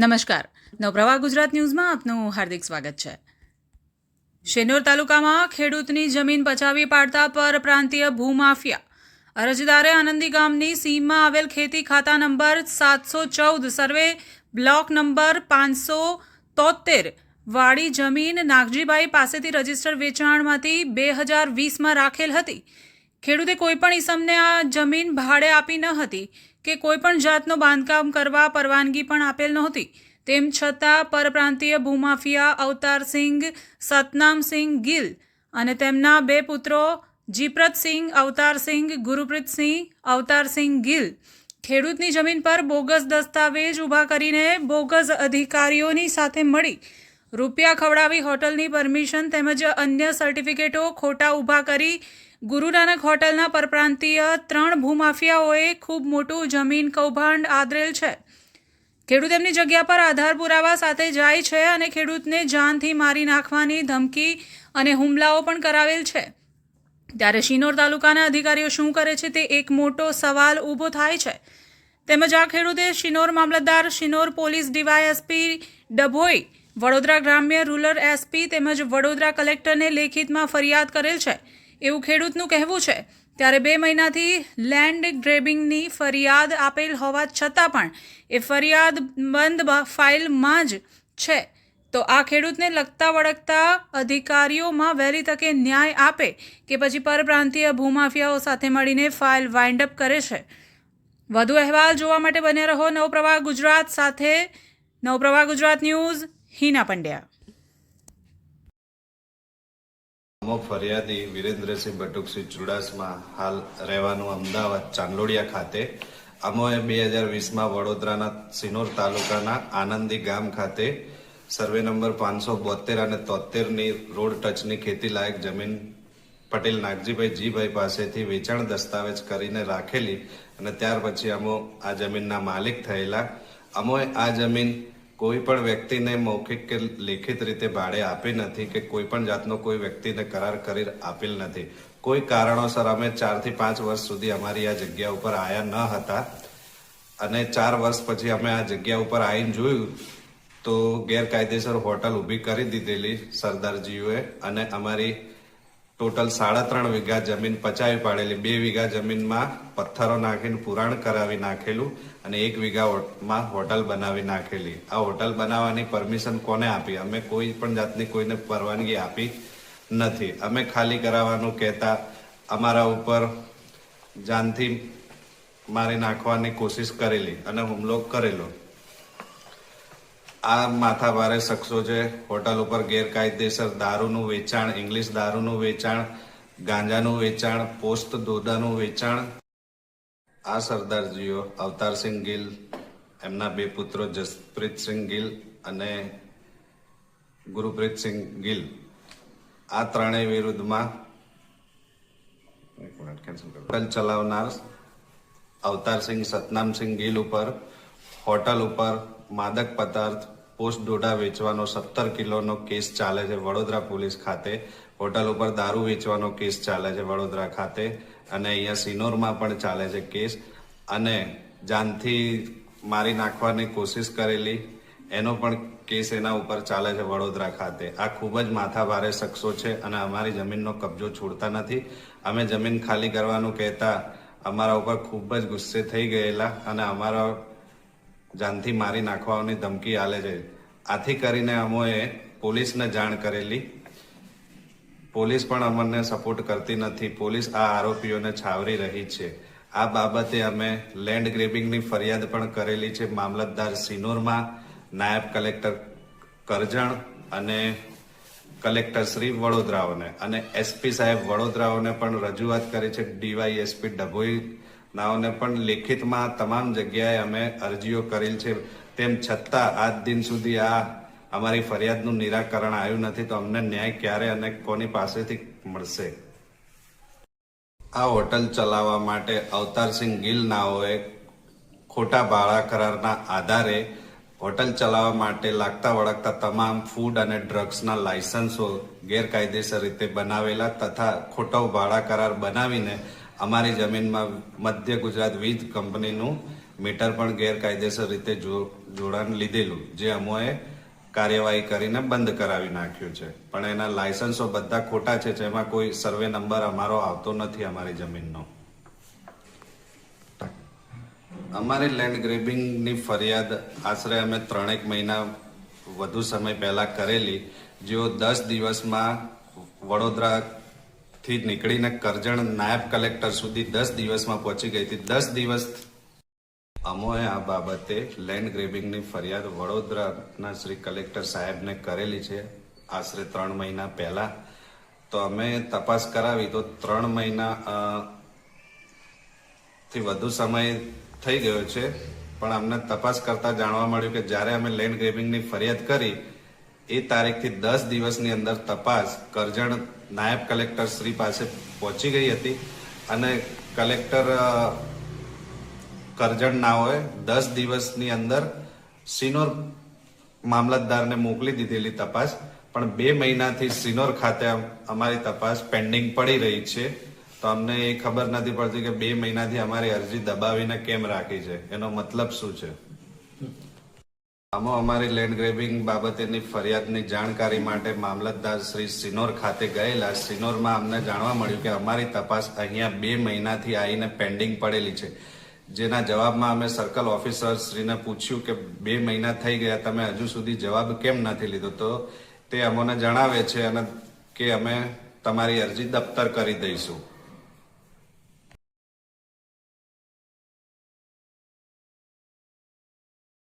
નમસ્કાર. નવપ્રવાહ ગુજરાત ન્યૂઝમાં આપનું હાર્દિક સ્વાગત છે. શેનોર તાલુકામાં ખેડૂતની જમીન પચાવી પાડતા પરપ્રાંતીય ભૂમાફિયા. અરજદારે આનંદી ગામની સીમમાં આવેલ ખેતી ખાતા નંબર સાતસો ચૌદ સર્વે બ્લોક નંબર પાંચસો તોતેર વાળી જમીન નાગજીભાઈ પાસેથી રજિસ્ટર વેચાણમાંથી બે હજાર વીસમાં રાખેલ હતી. ખેડૂતે કોઈપણ ઈસમને આ જમીન ભાડે આપી ન હતી કે કોઈપણ જાતનું બાંધકામ કરવા પરવાનગી પણ આપેલ નહોતી. તેમ છતાં પરપ્રાંતીય ભૂમાફિયા અવતારસિંહ સતનામસિંહ ગિલ અને તેમના બે પુત્રો જીપ્રતસિંહ અવતારસિંહ ગુરુપ્રીતસિંહ અવતારસિંહ ગિલ ખેડૂતની જમીન પર બોગસ દસ્તાવેજ ઊભા કરીને બોગસ અધિકારીઓની સાથે મળી રૂપિયા ખવડાવી હોટલની પરમિશન તેમજ અન્ય સર્ટિફિકેટો ખોટા ઊભા કરી ગુરુ નાનક હોટલના પરપ્રાંતીય ત્રણ ભૂમાફિયાઓએ ખૂબ મોટું જમીન કૌભાંડ આદરેલ છે. ખેડૂત એમની જગ્યા પર આધાર પુરાવા સાથે જાય છે અને ખેડૂતને જાનથી મારી નાખવાની ધમકી અને હુમલાઓ પણ કરાવેલ છે. ત્યારે શિનોર તાલુકાના અધિકારીઓ શું કરે છે તે એક મોટો સવાલ ઊભો થાય છે. તેમજ આ ખેડૂતે શિનોર મામલતદાર, શિનોર પોલીસ ડીવાયએસપી ડભોઈ, વડોદરા ગ્રામ્ય રૂરલ એસપી તેમજ વડોદરા કલેક્ટરને લેખિતમાં ફરિયાદ કરેલ છે. એવું ખેડૂતનું કહેવું છે. ત્યારે બે મહિનાથી લેન્ડ ગ્રેબિંગની ફરિયાદ આપેલ હોવા છતાં પણ એ ફરિયાદ બંધ ફાઇલમાં જ છે. તો આ ખેડૂતને લગતા વળગતા અધિકારીઓમાં વહેલી તકે ન્યાય આપે કે પછી પરપ્રાંતીય ભૂમાફિયાઓ સાથે મળીને ફાઇલ વાઇન્ડ અપ કરે છે. વધુ અહેવાલ જોવા માટે બન્યા રહો નવપ્રવાહ ગુજરાત સાથે નવપ્રવાહ ગુજરાત ન્યૂઝ, હિના પંડ્યા. અમુક ફરિયાદી વિરેન્દ્રસિંહ બટુકસિંહ ચુડાસમા હાલ રહેવાનું અમદાવાદ ચાંદલોડિયા ખાતે. અમોએ બે હજાર વીસમાં વડોદરાના સિનોર તાલુકાના આનંદી ગામ ખાતે સર્વે નંબર પાંચસો બોતેર અને તોતેરની રોડ ટચની ખેતીલાયક જમીન પટેલ નાગજીભાઈ જીભાઈ પાસેથી વેચાણ દસ્તાવેજ કરીને રાખેલી અને ત્યાર પછી અમો આ જમીનના માલિક થયેલા. અમોએ આ જમીન કોઈ પણ વ્યક્તિને મૌખિક કે લેખિત રીતે ભાડે આપી નથી કે કોઈ પણ જાતનો કોઈ વ્યક્તિને કરાર કરી આપેલ નથી. કોઈ કારણોસર અમે ચારથી પાંચ વર્ષ સુધી અમારી આ જગ્યા ઉપર આયા ન હતા. અને ચાર વર્ષ પછી અમે આ જગ્યા ઉપર આવીને જોયું તો ગેરકાયદેસર હોટલ ઊભી કરી દીધેલી સરદારજીઓએ અને અમારી ટોટલ સાડા ત્રણ વીઘા જમીન પચાવી પાડેલી. બે વીઘા જમીનમાં પથ્થરો નાખીને પુરાણ કરાવી નાખેલું અને એક વીઘામાં હોટલ બનાવી નાખેલી. આ હોટલ બનાવવાની પરમિશન કોને આપી? અમે કોઈ પણ જાતની કોઈને પરવાનગી આપી નથી. અમે ખાલી કરાવવાનું કહેતા અમારા ઉપર જાનથી મારી નાખવાની કોશિશ કરેલી અને હુમલો કરેલો. આ માથાભારે શખ્સો છે. હોટલ ઉપર ગેરકાયદેસર દારૂનું વેચાણ, ઇંગ્લિશ દારૂનું વેચાણ, ગાંજાનું વેચાણ પોસ્ટ દોદાનું વેચાણ. આ સરદારજીઓ અવતારસિંહ ગિલ, એમના બે પુત્રો જસપ્રીતસિંહ ગિલ અને ગુરુપ્રીતસિંહ ગિલ. આ ત્રણેય વિરુદ્ધમાં ચલાવનાર અવતારસિંહ સતનામસિંહ ગિલ ઉપર હોટલ ઉપર માદક પદાર્થ, પોસ્ટ ડોડા વેચવાનો સત્તર કિલોનો કેસ ચાલે છે વડોદરા પોલીસ ખાતે. હોટલ ઉપર દારૂ વેચવાનો કેસ ચાલે છે વડોદરા ખાતે. અને અહીંયા સિનોરમાં પણ ચાલે છે કેસ. અને જાનથી મારી નાખવાની કોશિશ કરેલી. એનો પણ કેસ એના ઉપર ચાલે છે વડોદરા ખાતે. આ ખૂબ જ માથાભારે શખ્સો છે અને અમારી જમીનનો કબજો છોડતા નથી. અમે જમીન ખાલી કરવાનું કહેતા અમારા ઉપર ખૂબ જ ગુસ્સે થઈ ગયેલા અને અમારા જાનથી મારી નાખવાની ધમકી આલે છે. આથી કરીને અમોએ પોલીસને જાણ કરેલી. પોલીસ પણ અમને સપોર્ટ કરતી નથી. પોલીસ આ આરોપીઓને છાવરી રહી છે. આ બાબતે અમે લેન્ડ ગ્રેબિંગની ફરિયાદ પણ કરેલી છે મામલતદાર સિનોરમાં, નાયબ કલેક્ટર કરજણ અને કલેક્ટર શ્રી વડોદરાઓને. અને એસપી સાહેબ વડોદરાઓને પણ રજૂઆત કરી છે ડીવાયએસપી ડભોઈ નાઓને પણ લેખિતમાં તમામ જગ્યાએ અમે અરજીઓ કરેલ છે. તેમ છતાં આજ દિન સુધી આ અમારી ફરિયાદનું નિરાકરણ આવ્યું નથી, તો અમને ન્યાય ક્યારે અને કોની પાસેથી મળશે? આ હોટલ ચલાવવા માટે અવતારસિંહ ગિલ નાઓએ ખોટા ભાડા કરારના આધારે હોટલ ચલાવવા માટે લાગતા વળગતા તમામ ફૂડ અને ડ્રગ્સના લાયસન્સો ગેરકાયદેસર રીતે બનાવેલા તથા ખોટો ભાડા કરાર બનાવીને અમારી જમીનમાં મધ્ય ગુજરાત વીજ કંપનીનું મીટર પણ ગેરકાયદેસર રીતે જોડાણ લીધેલું, જે અમોએ કાર્યવાહી કરીને બંધ કરાવી નાખ્યું છે. પણ એના લાયસન્સો બધા ખોટા છે, જેમાં કોઈ સર્વે નંબર અમારો આવતો નથી અમારી જમીનનો. અમારી લેન્ડ ગ્રેબિંગની ફરિયાદ આશરે અમે ત્રણેક મહિના વધુ સમય પહેલા કરેલી, જેઓ દસ દિવસમાં વડોદરાથી નીકળીને કરજણ નાયબ કલેક્ટર સુધી દસ દિવસમાં પહોંચી ગઈ હતી. દસ દિવસ અમોએ આ બાબતે લેન્ડ ગ્રેબિંગની ફરિયાદ વડોદરાના શ્રી કલેક્ટર સાહેબને કરેલી છે. આશરે ત્રણ મહિના પહેલા. તો અમે તપાસ કરાવી તો ત્રણ મહિના થી વધુ સમય થઈ ગયો છે. પણ અમને તપાસ કરતા જાણવા મળ્યું કે જ્યારે અમે લેન્ડ ગ્રેબિંગની ફરિયાદ કરી એ તારીખથી દસ દિવસની અંદર તપાસ કરજણ નાયબ કલેક્ટર શ્રી પાસે પહોંચી ગઈ હતી અને કલેક્ટર કરજણ નાઓએ દસ દિવસની અંદર સિનોર મામલતદારને મોકલી દીધેલી તપાસ. પણ બે મહિનાથી સિનોર ખાતે અમ- અમારી તપાસ પેન્ડિંગ પડી રહી છે. તો અમને એ ખબર નથી પડતી કે બે મહિનાથી અમારી અરજી દબાવીને કેમ રાખી છે? એનો મતલબ શું છે? આમાં અમારી લેન્ડ ગ્રેબિંગ બાબતેની ફરિયાદની જાણકારી માટે મામલતદાર શ્રી સિનોર ખાતે ગયેલા. સિનોરમાં અમને જાણવા મળ્યું કે અમારી તપાસ અહીંયા બે મહિનાથી આવીને પેન્ડિંગ પડેલી છે. જેના જવાબમાં અમે સર્કલ ઓફિસર શ્રીને પૂછ્યું કે બે મહિના થઈ ગયા, તમે હજુ સુધી જવાબ કેમ નથી લીધો? તો તે અમને જણાવે છે અને કે અમે તમારી અરજી દફતર કરી દઈશું.